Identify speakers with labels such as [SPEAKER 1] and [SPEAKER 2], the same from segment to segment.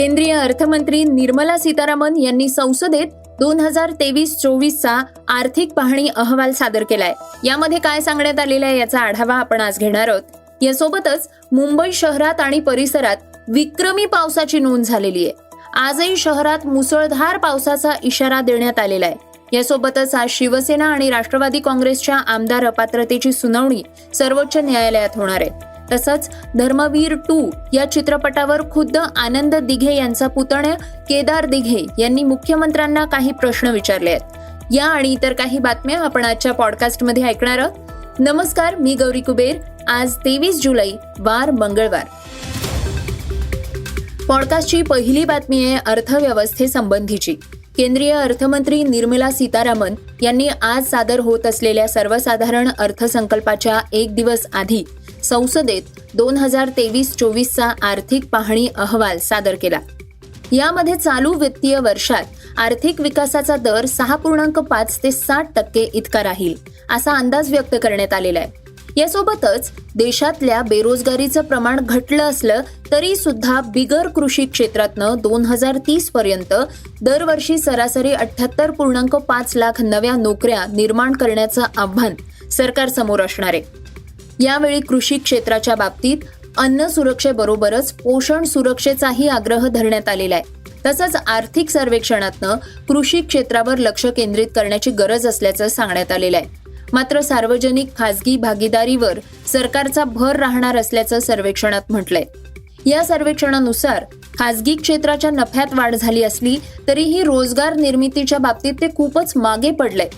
[SPEAKER 1] केंद्रीय अर्थमंत्री निर्मला सीतारामन यांनी संसदेत दोन हजार तेवीस चोवीसचा आर्थिक पाहणी अहवाल सादर केलाय. यामध्ये काय सांगण्यात आलेलं आहे याचा आढावा आपण आज घेणार आहोत. यासोबतच मुंबई शहरात आणि परिसरात विक्रमी पावसाची नोंद झालेली आहे. आजही शहरात मुसळधार पावसाचा इशारा देण्यात आलेला आहे. यासोबतच आज शिवसेना आणि राष्ट्रवादी काँग्रेसच्या आमदार अपात्रतेची सुनावणी सर्वोच्च न्यायालयात होणार आहे. तसंच धर्मवीर टू या चित्रपटावर खुद्द आनंद दिघे यांचा पुतण्या केदार दिघे यांनी मुख्यमंत्र्यांना काही प्रश्न विचारले आहेत. या आणि इतर काही बातम्या आपण आजच्या पॉडकास्टमध्ये ऐकणार आहोत. नमस्कार मी गौरी कुबेर. आज तेवीस जुलै वार मंगळवार. पॉडकास्टची पहिली बातमी आहे अर्थव्यवस्थेसंबंधीची केंद्रीय अर्थमंत्री निर्मला सीतारामन यांनी आज सादर होत असलेल्या सर्वसाधारण अर्थसंकल्पाच्या एक दिवस आधी संसदेत दोन हजार तेवीस चोवीसचा आर्थिक पाहणी अहवाल सादर केला. यामध्ये चालू वित्तीय वर्षात आर्थिक विकासाचा दर सहा पूर्णांक पाच ते साठ टक्के इतका राहील असा अंदाज व्यक्त करण्यात आलेला आहे. यासोबतच देशातल्या बेरोजगारीचं प्रमाण घटलं असलं तरी सुद्धा बिगर कृषी क्षेत्रातनं दोन हजार तीस पर्यंत दरवर्षी सरासरी अठ्याहत्तर पूर्णांक पाच लाख नव्या नोकऱ्या निर्माण करण्याचं आव्हान सरकारसमोर असणार आहे. यावेळी कृषी क्षेत्राच्या बाबतीत अन्न सुरक्षेबरोबरच पोषण सुरक्षेचाही आग्रह धरण्यात आलेला आहे. तसंच आर्थिक सर्वेक्षणातनं कृषी क्षेत्रावर लक्ष केंद्रित करण्याची गरज असल्याचं सांगण्यात आलेलं आहे. मात्र सार्वजनिक खासगी भागीदारीवर सरकारचा भर राहणार असल्याचं सर्वेक्षणात म्हटलंय. या सर्वेक्षणानुसार खासगी क्षेत्राच्या नफ्यात वाढ झाली असली तरीही रोजगार निर्मितीच्या बाबतीत ते खूपच मागे पडलंय.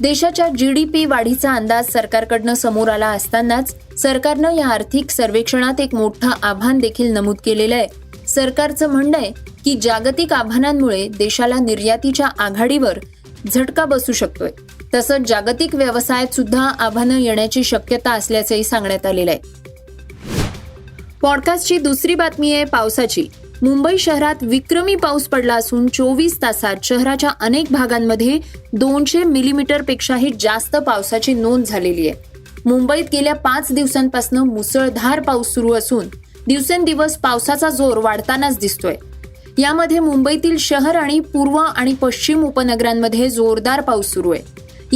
[SPEAKER 1] देशाच्या जीडीपी वाढीचा अंदाज सरकारकडनं समोर आला असतानाच सरकारनं या आर्थिक सर्वेक्षणात एक मोठं आव्हान देखील नमूद केलेलं आहे. सरकारचं म्हणणं आहे की जागतिक आव्हानांमुळे देशाला निर्यातीच्या आघाडीवर झटका बसू शकतोय. तसंच जागतिक व्यवसायात सुद्धा आव्हानं येण्याची शक्यता असल्याचंही सांगण्यात आलेलं आहे. पॉडकास्टची दुसरी बातमी आहे पावसाची. मुंबई शहरात विक्रमी पाऊस पडला असून चोवीस तासात शहराच्या अनेक भागांमध्ये दोनशे मिलीमीटर पेक्षाही जास्त पावसाची नोंद झालेली आहे. मुंबईत गेल्या पाच दिवसांपासून मुसळधार पाऊस सुरू असून दिवसेंदिवस पावसाचा जोर वाढतानाच दिसतोय. यामध्ये मुंबईतील शहर आणि पूर्व आणि पश्चिम उपनगरांमध्ये जोरदार पाऊस सुरू आहे.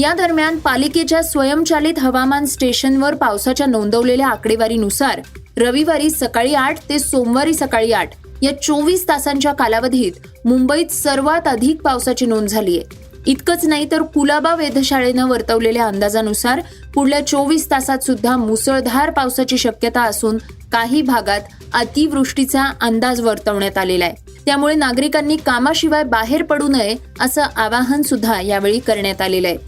[SPEAKER 1] या दरम्यान पालिकेच्या स्वयंचलित हवामान स्टेशनवर पावसाच्या नोंदवलेल्या आकडेवारीनुसार रविवारी सकाळी आठ ते सोमवारी सकाळी आठ या चोवीस तासांच्या कालावधीत मुंबईत सर्वात अधिक पावसाची नोंद झाली आहे इतकंच नाही तर कुलाबा वेधशाळेनं वर्तवलेल्या अंदाजानुसार पुढल्या चोवीस तासात सुद्धा मुसळधार पावसाची शक्यता असून काही भागात अतिवृष्टीचा अंदाज वर्तवण्यात आलेला आहे. त्यामुळे नागरिकांनी कामाशिवाय बाहेर पडू नये असं आवाहन सुद्धा यावेळी करण्यात आलेलं आहे.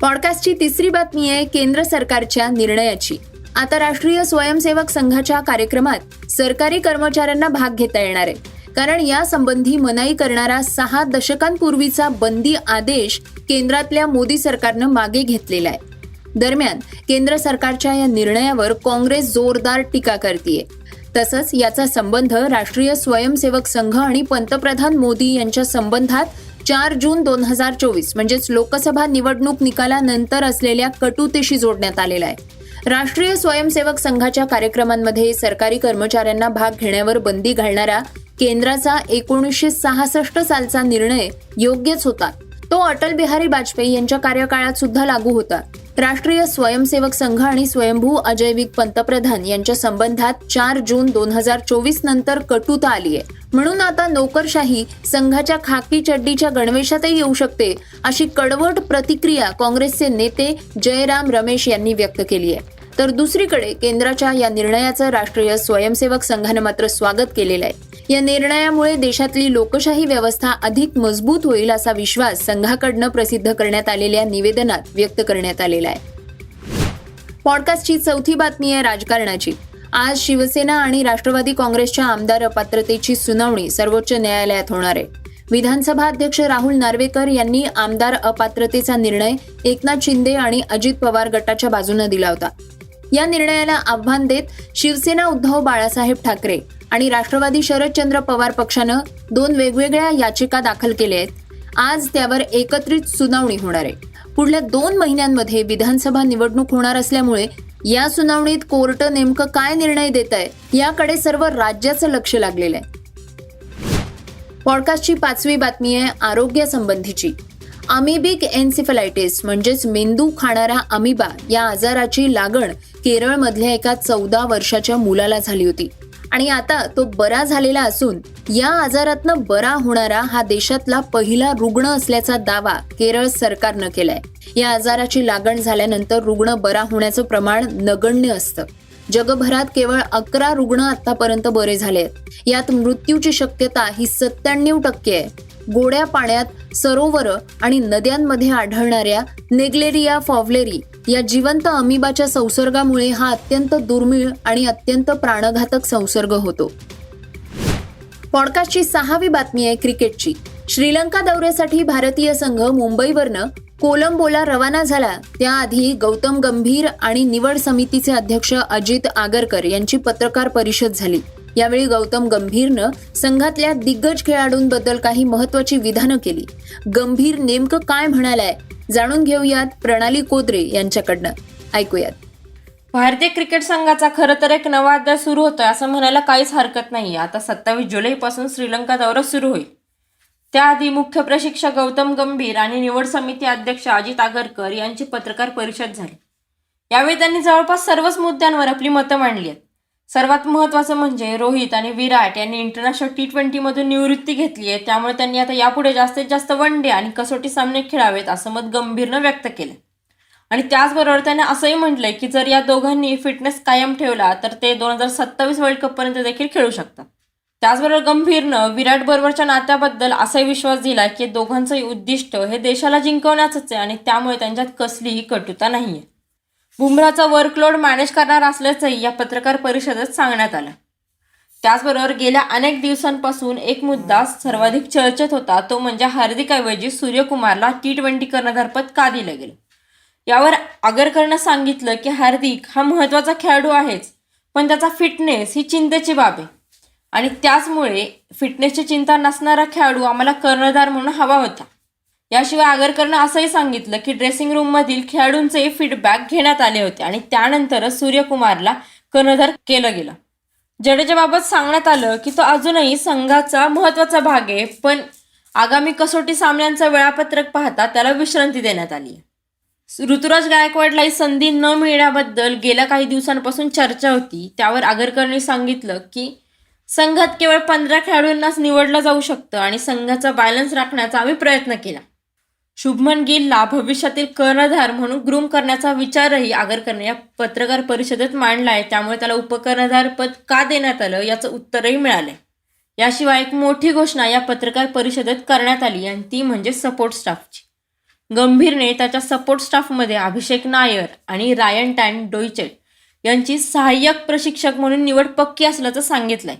[SPEAKER 1] पॉडकास्टची तिसरी बातमी आहे केंद्र सरकारच्या निर्णयाची. आता राष्ट्रीय स्वयंसेवक संघाच्या कार्यक्रमात सरकारी कर्मचाऱ्यांना भाग घेता येणार आहे. कारण या संबंधी मनाई करणारा सहा दशकांपूर्वीचा बंदी आदेश केंद्रातल्या मोदी सरकारनं मागे घेतलेला आहे. दरम्यान केंद्र सरकारच्या या निर्णयावर काँग्रेस जोरदार टीका करतेय. तसंच याचा संबंध राष्ट्रीय स्वयंसेवक संघ आणि पंतप्रधान मोदी यांच्या संबंधात चार जून दोन हजार चोवीस म्हणजेच लोकसभा निवडणूक निकालानंतर असलेल्या कटुतेशी जोडण्यात आलेला आहे. राष्ट्रीय स्वयंसेवक संघाच्या कार्यक्रमांमध्ये सरकारी कर्मचाऱ्यांना भाग घेण्यावर बंदी घालणारा केंद्राचा एकोणीसशे सहासष्ट सालचा निर्णय योग्यच होता. तो अटल बिहारी वाजपेयी यांच्या कार्यकाळात सुद्धा लागू होता. राष्ट्रीय स्वयंसेवक संघ आणि स्वयंभू अजैविक पंतप्रधान यांच्या संबंधात चार जून दोन हजार चोवीस नंतर कटुता आली आहे म्हणून आता नोकरशाही संघाच्या खाकी चड्डीच्या गणवेशातही येऊ शकते अशी कडवट प्रतिक्रिया काँग्रेसचे नेते जयराम रमेश यांनी व्यक्त केली आहे तर दुसरीकडे केंद्राच्या या निर्णयाचं राष्ट्रीय स्वयंसेवक संघानं मात्र स्वागत केलेलं आहे. या निर्णयामुळे देशातली लोकशाही व्यवस्था अधिक मजबूत होईल असा विश्वास संघाकडनं प्रसिद्ध करण्यात आलेल्या निवेदनात व्यक्त करण्यात आलेला आहे. पॉडकास्टची चौथी बातमी आहे राजकारणाची. आज शिवसेना आणि राष्ट्रवादी काँग्रेसच्या आमदार अपात्रतेची सुनावणी सर्वोच्च न्यायालयात होणार आहे. विधानसभा अध्यक्ष राहुल नार्वेकर यांनी आमदार अपात्रतेचा निर्णय एकनाथ शिंदे आणि अजित पवार गटाच्या बाजूने दिला होता. या निर्णयाला आव्हान देत शिवसेना उद्धव बाळासाहेब ठाकरे आणि राष्ट्रवादी शरदचंद्र पवार पक्षानं दोन वेगवेगळ्या याचिका दाखल केल्या आहेत. आज त्यावर एकत्रित सुनावणी होणार आहे. पुढल्या दोन महिन्यांमध्ये विधानसभा निवडणूक होणार असल्यामुळे या सुनावणीत कोर्ट नेमकं काय निर्णय देत आहे याकडे सर्व राज्याचं लक्ष लागलेलं आहे. पॉडकास्टची पाचवी बातमी आहे आरोग्यासंबंधीची. अमिबिक एन्सिफलायटिस म्हणजेच मेंदू खाणारा अमिबा या आजाराची लागण केरळमधल्या एका चौदा वर्षाच्या मुलाला झाली होती. आणि आता तो बरा झालेला असून या आजारातनं बरा होणारा हा देशातला पहिला रुग्ण असल्याचा दावा केरळ सरकारनं केलाय. या आजाराची लागण झाल्यानंतर रुग्ण बरा होण्याचं प्रमाण नगण्य असतं. जगभरात केवळ अकरा रुग्ण आतापर्यंत बरे झाले आहेत यात मृत्यूची शक्यता ही सत्त्याण्णव टक्के आहे. गोड्या पाण्यात सरोवर आणि नद्यांमध्ये आढळणाऱ्या नेग्लेरिया फॉवलेरी या जिवंत अमिबाच्या संसर्गामुळे हा अत्यंत दुर्मिळ आणि अत्यंत प्राणघातक संसर्ग होतो. पॉडकास्टची सहावी बातमी आहे क्रिकेटची. श्रीलंका दौऱ्यासाठी भारतीय संघ मुंबईवरनं कोलंबोला रवाना झाला. त्याआधी गौतम गंभीर आणि निवड समितीचे अध्यक्ष अजित आगरकर यांची पत्रकार परिषद झाली. यावेळी गौतम गंभीरनं संघातल्या दिग्गज खेळाडूंबद्दल काही महत्वाची विधानं केली. गंभीर नेमकं काय म्हणालाय? जाणून घेऊयात प्रणाली कोदरे यांच्याकडनं. ऐकूयात.
[SPEAKER 2] भारतीय क्रिकेट संघाचा खरं तर एक नवा अध्याय सुरू होतोय असं म्हणायला काहीच हरकत नाही आता सत्तावीस जुलैपासून श्रीलंका दौरा सुरू होईल. त्याआधी मुख्य प्रशिक्षक गौतम गंभीर आणि निवड समिती अध्यक्ष अजित आगरकर यांची पत्रकार परिषद झाली. यावेळी त्यांनी जवळपास सर्वच मुद्द्यांवर आपली मतं मांडली आहेत. सर्वात महत्त्वाचं म्हणजे रोहित आणि विराट यांनी इंटरनॅशनल टी ट्वेंटीमधून निवृत्ती घेतली आहे. त्यामुळे त्यांनी आता यापुढे जास्तीत जास्त वन डे आणि कसोटी सामने खेळावेत असं मत गंभीरनं व्यक्त केलं आणि त्याचबरोबर त्याने असंही म्हटलंय की जर या दोघांनी फिटनेस कायम ठेवला तर ते दोन हजार सत्तावीस वर्ल्ड कपपर्यंत देखील खेळू शकतात. त्याचबरोबर गंभीरनं विराट बरोबरच्या नात्याबद्दल असाही विश्वास दिला की दोघांचंही उद्दिष्ट हे देशाला जिंकवण्याचंच आहे आणि त्यामुळे त्यांच्यात कसलीही कटुता नाहीये. बुमराचा वर्कलोड मॅनेज करणार असल्याचंही या पत्रकार परिषदेत सांगण्यात आलं. त्याचबरोबर गेल्या अनेक दिवसांपासून एक मुद्दा सर्वाधिक चर्चेत होता तो म्हणजे हार्दिकऐवजी सूर्यकुमारला टी ट्वेंटी कर्णधारपद का दिलं गेलं? यावर आगरकरनं सांगितलं की हार्दिक हा महत्त्वाचा खेळाडू आहेच पण त्याचा फिटनेस ही चिंतेची बाब आहे. आणि त्याचमुळे फिटनेसची चिंता नसणारा खेळाडू आम्हाला कर्णधार म्हणून हवा होता. याशिवाय आगरकरनं असंही सांगितलं की ड्रेसिंग रूममधील खेळाडूंचे फीडबॅक घेण्यात आले होते आणि त्यानंतरच सूर्यकुमारला कर्णधार केलं गेलं. जडेजाबाबत सांगण्यात आलं की तो अजूनही संघाचा महत्त्वाचा भाग आहे पण आगामी कसोटी सामन्यांचं वेळापत्रक पाहता त्याला विश्रांती देण्यात आली आहे. ऋतुराज गायकवाडला ही संधी न मिळण्याबद्दल गेल्या काही दिवसांपासून चर्चा होती. त्यावर आगरकरने सांगितलं की संघात केवळ पंधरा खेळाडूंनाच निवडलं जाऊ शकतं आणि संघाचा बॅलन्स राखण्याचा आम्ही प्रयत्न केला. शुभमन गिलला भविष्यातील कर्णधार म्हणून ग्रूम करण्याचा विचारही आगरकरने या पत्रकार परिषदेत मांडला आहे त्यामुळे त्याला उपकर्णधार पद का देण्यात आलं याचं उत्तरही मिळालंय. याशिवाय एक मोठी घोषणा या पत्रकार परिषदेत करण्यात आली आणि ती म्हणजे सपोर्ट स्टाफची. गंभीरने त्याच्या सपोर्ट स्टाफमध्ये अभिषेक नायर आणि रायन टॅन डोईचेट यांची सहाय्यक प्रशिक्षक म्हणून निवड पक्की असल्याचं सांगितलंय.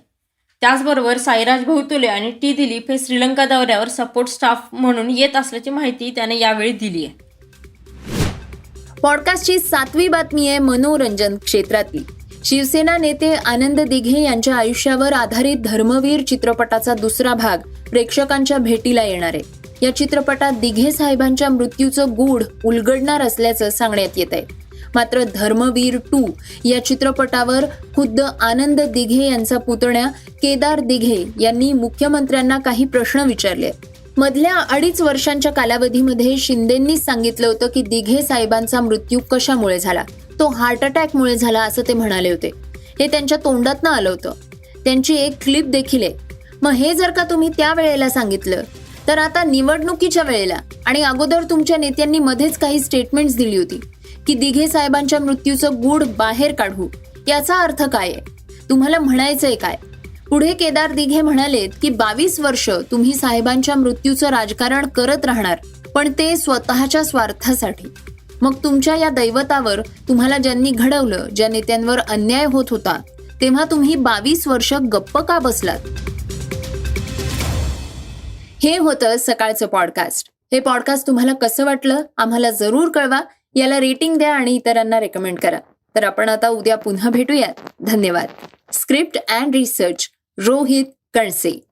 [SPEAKER 2] त्याचबरोबर साईराज भौतुले आणि टी दिलीप हे श्रीलंका दौऱ्यावर सपोर्ट स्टाफ म्हणून येत असल्याची माहिती त्याने यावेळी दिली आहे.
[SPEAKER 1] पॉडकास्टची सातवी बातमी आहे मनोरंजन क्षेत्रातली. शिवसेना नेते आनंद दिघे यांच्या आयुष्यावर आधारित धर्मवीर चित्रपटाचा दुसरा भाग प्रेक्षकांच्या भेटीला येणार आहे. या चित्रपटात दिघे साहेबांच्या मृत्यूचं गूढ उलगडणार असल्याचं सांगण्यात येत आहे. मात्र धर्मवीर टू या चित्रपटावर खुद्द आनंद दिघे यांचा पुतण्या केदार दिघे यांनी मुख्यमंत्र्यांना काही प्रश्न विचारले. मधल्या अडीच वर्षांच्या कालावधीमध्ये शिंदेंनी सांगितलं होतं की दिघे साहेबांचा मृत्यू कशामुळे झाला? तो हार्ट अटॅकमुळे झाला असं ते म्हणाले होते. हे त्यांच्या तोंडातनं आलं होतं. त्यांची एक क्लिप देखील आहे. मग हे जर का तुम्ही त्या वेळेला सांगितलं तर आता निवडणुकीच्या वेळेला आणि अगोदर तुमच्या नेत्यांनी मध्येच काही स्टेटमेंट्स दिली होती. की दिघे साहेबांच्या मृत्यूचं गूढ बाहेर काढू. याचा अर्थ काय आहे? तुम्हाला म्हणायचंय काय? पुढे केदार दिघे म्हणालेत की बावीस वर्ष तुम्ही साहेबांच्या मृत्यूचं राजकारण करत राहणार पण ते स्वतःच्या स्वार्थासाठी. मग तुमच्या या दैवतावर तुम्हाला ज्यांनी घडवलं ज्या नेत्यांवर अन्याय होत होता तेव्हा तुम्ही बावीस वर्ष गप्प का बसलात? हे होतं सकाळचं पॉडकास्ट. हे पॉडकास्ट तुम्हाला कसं वाटलं? आम्हाला जरूर कळवा. याला रेटिंग द्या आणि इतरांना रेकमेंड करा. तर आपण आता उद्या पुन्हा भेटूयात. धन्यवाद. Script and research Rohit Kanase